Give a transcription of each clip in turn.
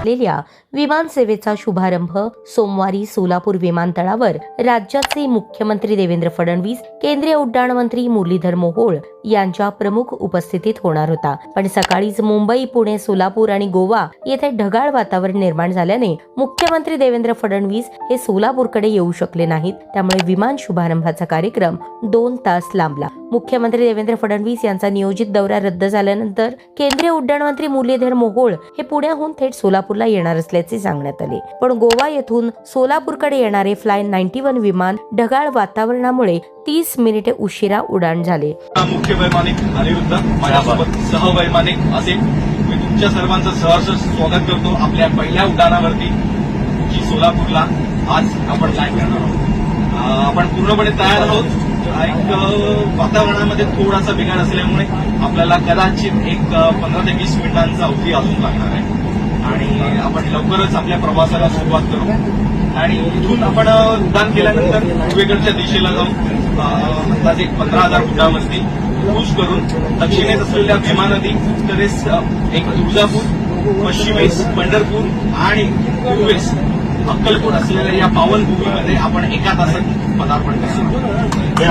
असलेल्या विमान सेवेचा शुभारंभ सोमवारी सोलापूर विमानतळावर राज्याचे मुख्यमंत्री देवेंद्र फडणवीस केंद्रीय उड्डाण मंत्री मुरलीधर मोहोळ यांच्या प्रमुख उपस्थितीत होणार होता. पण सकाळीच मुंबई पुणे सोलापूर आणि गोवा येथे ढगाळ वातावरण निर्माण झाल्याने मुख्यमंत्री देवेंद्र फडणवीस हे सोलापूरकडे येऊ शकले नाहीत. त्यामुळे विमान शुभारंभाचा कार्यक्रम दोन तास लांबला. मुख्यमंत्री देवेंद्र फडणवीस यांचा नियोजित दौरा रद्द झाल्यानंतर केंद्रीय उड्डाण मंत्री मुरलीधर मोहोळ हे पुण्याहून थेट सोलापूरला येणार असल्याचे सांगण्यात आले. पण गोवा येथून सोलापूरकडे येणारे फ्लाय नाईन्टी वन विमान ढगाळ वातावरणामुळे तीस मिनिटे उशिरा उडाण झाले. मुख्य वैमानिक अनिरुद्ध माझ्यासोबत सहवैमानिक असे मी तुमच्या सर्वांचं सहर्ष स्वागत करतो आपल्या पहिल्या उड्डाणावरती जी सोलापूरला आज आपण काय करणार आहोत. आपण पूर्णपणे तयार आहोत. एक वातावरणामध्ये थोडासा बिघाड असल्यामुळे आपल्याला कदाचित एक पंधरा ते वीस मिनिटांचा अवधी अजून लागणार आहे. आणि आपण लवकरच आपल्या प्रवासाला सुरुवात करू. आणि इथून आपण अं, उड्डाण केल्यानंतर पूर्वेकडच्या दिशेला जाऊन अं, अंदाजे पंधरा हजार फुटावरती क्रूज करून दक्षिणेत असलेल्या भीमा नदी उत्तरेस एक तुळजापूर पश्चिमेस पंढरपूर आणि पूर्वेस अक्कलकोट असलेल्या या पावनभूमीमध्ये आपण एका तासात पदार्पण करतो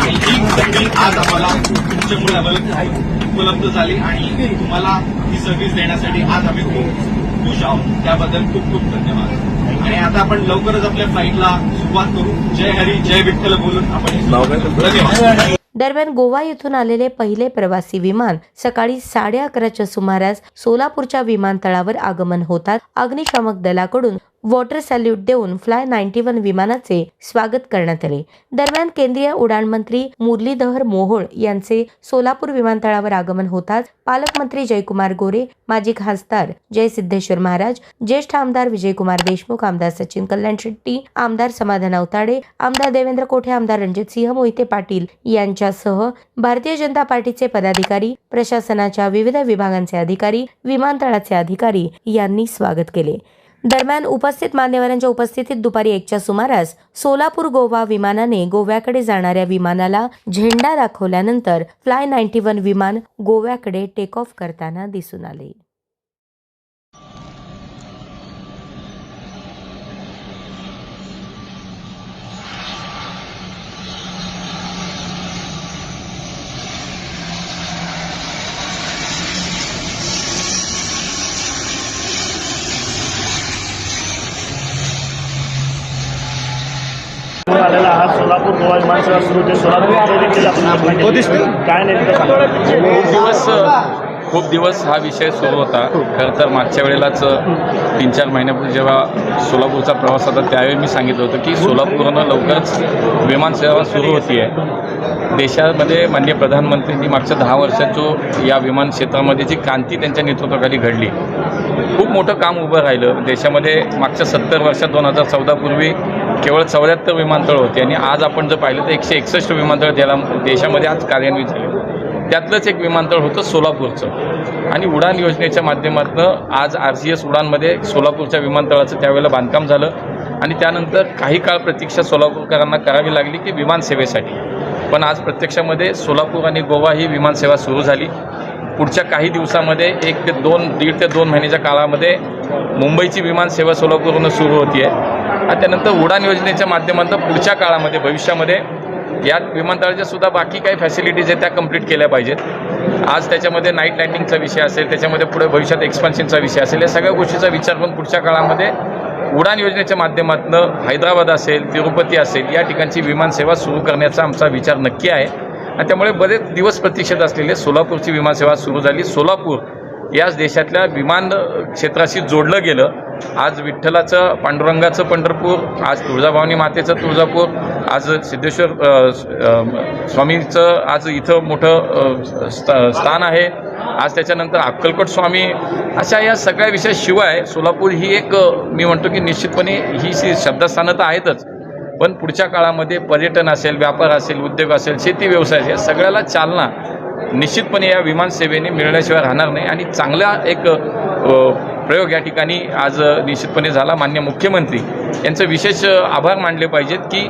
आणि ही संधी आज आम्हाला तुमच्यामुळे उपलब्ध झाली आणि तुम्हाला ही सर्व्हिस देण्यासाठी आज आम्ही खूप खुश आहोत. त्याबद्दल खूप खूप धन्यवाद. आणि आता आपण लवकरच आपल्या फ्लाईटला सुरुवात करू जय हरी जय विठ्ठल बोलून आपण. धन्यवाद दरम्यान गोवा येथून आलेले पहिले प्रवासी विमान सकाळी साडे अकराच्या सुमारास सोलापूरच्या विमानतळावर आगमन होतात अग्निशामक दलाकडून वॉटर सॅल्यूट देऊन फ्लाय नाईन्टी वन विमानाचे स्वागत करण्यात आले. दरम्यान केंद्रीय उडाण मंत्री मुरलीधर मोहोळ यांचे सोलापूर विमानतळावर आगमन होताच पालकमंत्री जयकुमार गोरे माजी खासदार जय सिद्धेश्वर महाराज ज्येष्ठ आमदार विजयकुमार देशमुख आमदार सचिन कल्याण शेट्टी आमदार समाधान अवताडे आमदार देवेंद्र कोठे आमदार रणजित सिंह मोहिते पाटील यांच्यासह भारतीय जनता पार्टीचे पदाधिकारी प्रशासनाच्या विविध विभागांचे अधिकारी विमानतळाचे अधिकारी यांनी स्वागत केले. दरम्यान उपस्थित मान्यवरांच्या उपस्थितीत दुपारी एकच्या सुमारास सोलापूर गोवा विमानाने गोव्याकडे जाणाऱ्या विमानाला झेंडा दाखवल्यानंतर फ्लाय नाईन्टी वन विमान गोव्याकडे टेक ऑफ करताना दिसून आले. सोलापूर गोवा विमानसेवा सुरू होते. सोलापूर देखील काय नेमकं दिवस खूप दिवस हा विषय सुरू होता. खरं तर मागच्या वेळेलाच तीन चार महिन्यापूर्वी जेव्हा सोलापूरचा प्रवास होता त्यावेळी मी सांगितलं होतं की सोलापूरनं लवकरच विमानसेवा सुरू होती आहे देशामध्ये माननीय प्रधानमंत्र्यांनी मागच्या दहा वर्षात जो या विमान क्षेत्रामध्ये जी क्रांती त्यांच्या नेतृत्वाखाली घडली खूप मोठं काम उभं राहिलं. देशामध्ये मागच्या सत्तर वर्षात दोन हजार चौदापूर्वी केवळ चौऱ्याहत्तर विमानतळ होते आणि आज आपण जर पाहिलं तर एकशे एकसष्ट विमानतळ त्याला देशामध्ये आज कार्यान्वित झाले. त्यातलंच एक विमानतळ होतं सोलापूरचं. आणि उडान योजनेच्या माध्यमातून आज आर सी एस उडानमध्ये सोलापूरच्या विमानतळाचं त्यावेळेला बांधकाम झालं. आणि त्यानंतर काही काळ प्रतीक्षा सोलापूरकरांना करावी लागली की विमानसेवेसाठी पण आज प्रत्यक्षामध्ये सोलापूर आणि गोवा ही विमानसेवा सुरू झाली. पुढच्या काही दिवसामध्ये एक ते दोन दीड ते दोन महिन्याच्या काळामध्ये मुंबईची विमानसेवा सोलापूरहून सुरू होती आहे आणि त्यानंतर उडान योजनेच्या माध्यमातून पुढच्या काळामध्ये भविष्यामध्ये या विमानतळाच्या सुद्धा बाकी काही फॅसिलिटीज आहेत त्या कंप्लीट केल्या पाहिजेत. आज त्याच्यामध्ये नाईट लँडिंगचा विषय असेल त्याच्यामध्ये पुढे भविष्यात एक्सपान्शनचा विषय असेल या सगळ्या गोष्टीचा विचार पण पुढच्या काळामध्ये उडान योजनेच्या माध्यमातून हैदराबाद असेल तिरुपती असेल या ठिकाणची विमानसेवा सुरू करण्याचा आमचा विचार नक्की आहे. आणि त्यामुळे बरेच दिवस प्रतीक्षेत असलेले सोलापूरची विमानसेवा सुरू झाली. सोलापूर याच देशातल्या विमान क्षेत्राशी जोडलं गेलं. आज विठ्ठलाचं पांडुरंगाचं पंढरपूर आज तुळजाभवानी मातेचं तुळजापूर आज सिद्धेश्वर स्वामीचं आज इथं मोठं स्थान आहे. आज त्याच्यानंतर अक्कलकोट स्वामी अशा या सगळ्या विषयाशिवाय सोलापूर ही एक मी म्हणतो की निश्चितपणे ही शी- शब्दस्थानं तर आहेतच. पण पुढच्या काळामध्ये पर्यटन असेल व्यापार असेल उद्योग असेल शेती व्यवसाय असेल, या सगळ्याला चालना निश्चितपणे या विमानसेवेने मिळण्याशिवाय राहणार नाही. आणि चांगला एक प्रयोग या ठिकाणी आज निश्चितपणे झाला. मान्य मुख्यमंत्री यांचं विशेष आभार मानले पाहिजेत की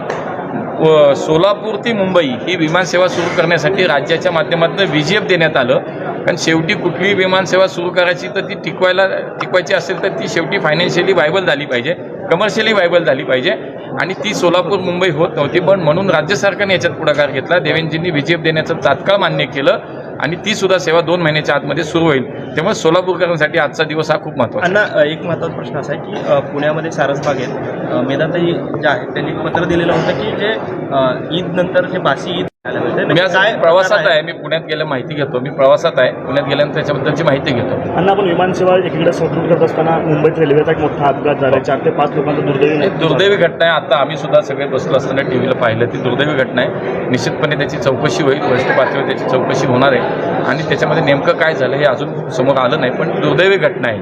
सोलापूर ते मुंबई ही विमानसेवा सुरू करण्यासाठी राज्याच्या माध्यमातून व्ही जी एफ देण्यात आलं. कारण शेवटी कुठलीही विमानसेवा सुरू करायची तर ती टिकवायला टिकवायची असेल तर ती शेवटी फायनान्शियली व्हायबल झाली पाहिजे. कमर्शियली व्हायबल झाली पाहिजे. आणि ती सोलापूर मुंबई होत नव्हती. पण म्हणून राज्य सरकारने याच्यात पुढाकार घेतला. देवेंजींनी व्ही देण्याचं तात्काळ मान्य केलं. आणि ती सुद्धा सेवा दोन महिन्याच्या आतमध्ये सुरू होईल. त्यामुळे सोलापूरकरांसाठी आजचा दिवस हा खूप महत्त्वाचा आहे. अण्णा एक महत्त्वाचा प्रश्न असा आहे की पुण्यामध्ये सारसबागेत अ, मेधाताई ज्या आहेत त्यांनी पत्र दिलेलं होतं की जे ईद नंतर जे बासी ईद मी आज काय प्रवासात आहे? मी पुण्यात गेल्या माहिती घेतो मी प्रवासात आहे पुण्यात गेल्यानंतर त्याच्याबद्दलची माहिती घेतो. अण्णा आपण विमानसेवा एकीकडे सुरू करत असताना मुंबईत रेल्वेचा एक मोठा अपघात झाला. चार ते पाच लोकांचा दुर्दैवी. दुर्दैवी घटना आहे. आता आम्ही सुद्धा सगळे बसलो असताना टी व्हीला पाहिलं. ती दुर्दैवी घटना आहे. निश्चितपणे त्याची चौकशी होईल. वरिष्ठ पातळीवर त्याची चौकशी होणार आहे. आणि त्याच्यामध्ये नेमकं काय झालं हे अजून समोर आलं नाही पण दुर्दैवी घटना आहे.